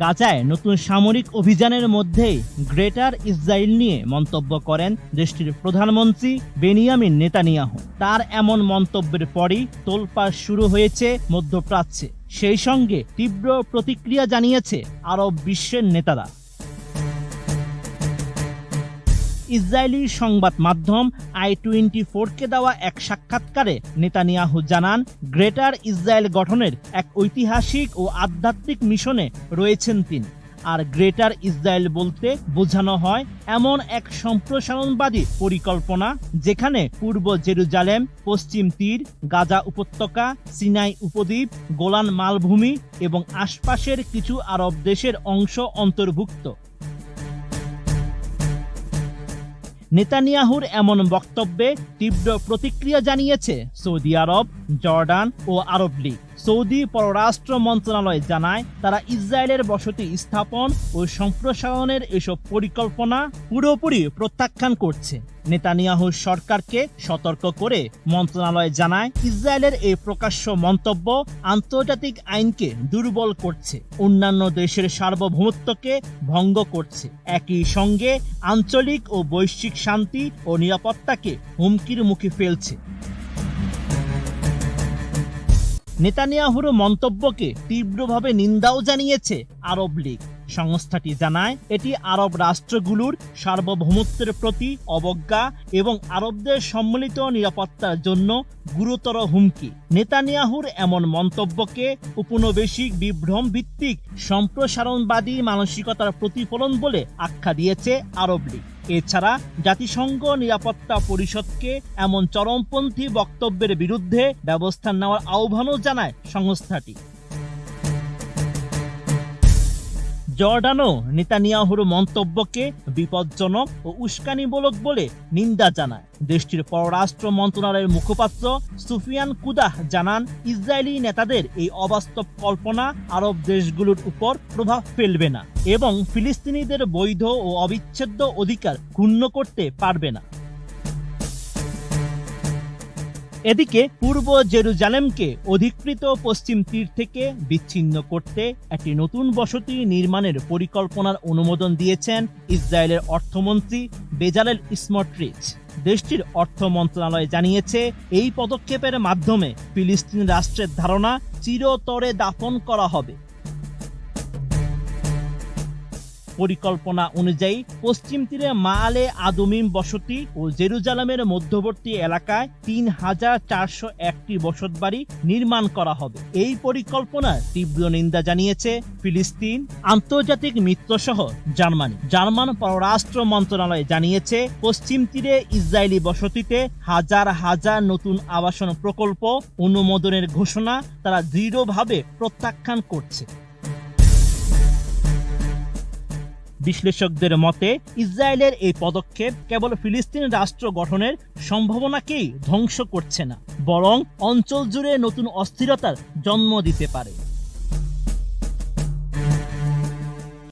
গাজায় নতুন সামরিক অভিযানের মধ্যেই গ্রেটার ইসরায়েল নিয়ে মন্তব্য করেন দেশটির প্রধানমন্ত্রী বেনিয়ামিন নেতানিয়াহু। তার এমন মন্তব্যের পরই তোলপাড় শুরু হয়েছে মধ্যপ্রাচ্যে। সেই সঙ্গে তীব্র প্রতিক্রিয়া জানিয়েছে আরব বিশ্বের নেতারা। ইসরায়েলি সংবাদ মাধ্যম আই টোয়েন্টি ফোরকে দেওয়া এক সাক্ষাৎকারে নেতানিয়াহু জানান, গ্রেটার ইসরায়েল গঠনের এক ঐতিহাসিক ও আধ্যাত্মিক মিশনে রয়েছেন তিনি। আর গ্রেটার ইসরায়েল বলতে বোঝানো হয়, এমন এক সম্প্রসারণবাদী পরিকল্পনা যেখানে পূর্ব জেরুজালেম, পশ্চিম তীর, গাজা উপত্যকা, সিনাই উপদ্বীপ, গোলান মালভূমি এবং আশপাশের কিছু আরব দেশের অংশ অন্তর্ভুক্ত। নেতানিয়াহুর এমন বক্তব্যে তীব্র প্রতিক্রিয়া জানিয়েছে সৌদি আরব জর্ডান ও আরব লীগ। সৌদি পররাষ্ট্র মন্ত্রণালয় জানায়, তারা ইসরায়েলের বসতি স্থাপন ও সম্প্রসারণের এসব পরিকল্পনা পুরোপুরি প্রত্যাখ্যান করছে। নেতানিয়াহুর সরকারকে সতর্ক করে মন্ত্রণালয় জানায়, ইসরায়েলের এই প্রকাশ্য মন্তব্য আন্তর্জাতিক আইনকে দুর্বল করছে। অন্যান্য দেশের সার্বভৌমত্বকে ভঙ্গ করছে। একই সঙ্গে আঞ্চলিক ও বৈশ্বিক শান্তি ও নিরাপত্তাকে হুমকির মুখে ফেলছে। নেতানিয়াহুর মন্তব্যকে তীব্রভাবে নিন্দাও জানিয়েছে আরব লীগ। সংস্থাটি জানায়, এটি আরব রাষ্ট্রগুলোর সার্বভৌমত্বের প্রতি অবজ্ঞা এবং আরবদের সম্মিলিত নিরাপত্তার জন্য গুরুতর হুমকি। নেতানিয়াহুর এমন মন্তব্যকে উপনিবেশিক বিভ্রম ভিত্তিক সম্প্রসারণবাদী মানসিকতার প্রতিফলন বলে আখ্যা দিয়েছে আরব লীগ। এছাড়া জাতিসংঘ নিরাপত্তা পরিষদকে এমন চরমপন্থী বক্তব্যের বিরুদ্ধে ব্যবস্থা নেওয়ার আহ্বানও জানায় সংস্থাটি। জর্ডানও নেতানিয়াহুর মন্তব্যকে বিপজ্জনক ও উস্কানিমূলক বলে নিন্দা জানায়। দেশটির পররাষ্ট্র মন্ত্রণালয়ের মুখপাত্র সুফিয়ান কুদাহ জানান, ইসরায়েলি নেতাদের এই অবাস্তব কল্পনা আরব দেশগুলোর উপর প্রভাব ফেলবে না এবং ফিলিস্তিনিদের বৈধ ও অবিচ্ছেদ্য অধিকার ক্ষুণ্ণ করতে পারবে না। এদিকে পূর্ব জেরুজালেমকে অধিকৃত পশ্চিম তীর থেকে বিচ্ছিন্ন করতে একটি নতুন বসতি নির্মাণের পরিকল্পনার অনুমোদন দিয়েছেন ইসরায়েলের অর্থমন্ত্রী বেজালেল স্মটরিচ দেশটির অর্থ মন্ত্রণালয় জানিয়েছে, এই পদক্ষেপের মাধ্যমে ফিলিস্তিন রাষ্ট্রের ধারণা চিরতরে দাফন করা হবে। পরিকল্পনা অনুযায়ী পশ্চিম তীরে মাআলে আদমিম বসতি ও জেরুজালামের মধ্যবর্তী এলাকায় তিন হাজার চারশো একটি বসত বাড়ি নির্মাণ করা হবে। এই পরিকল্পনার তীব্র নিন্দা জানিয়েছে ফিলিস্তিন, আন্তর্জাতিক মিত্রসহ জার্মানি। জার্মান পররাষ্ট্র মন্ত্রণালয় জানিয়েছে, পশ্চিম তীরে ইসরায়েলি বসতিতে হাজার হাজার নতুন আবাসন প্রকল্প অনুমোদনের ঘোষণা তারা দৃঢ়ভাবে প্রত্যাখ্যান করছে। বিশ্লেষকদের মতে, ইসরায়েলের এই পদক্ষেপ কেবল ফিলিস্তিন রাষ্ট্র গঠনের সম্ভাবনাকেই ধ্বংস করছে না, বরং অঞ্চল জুড়ে নতুন অস্থিরতার জন্ম দিতে পারে।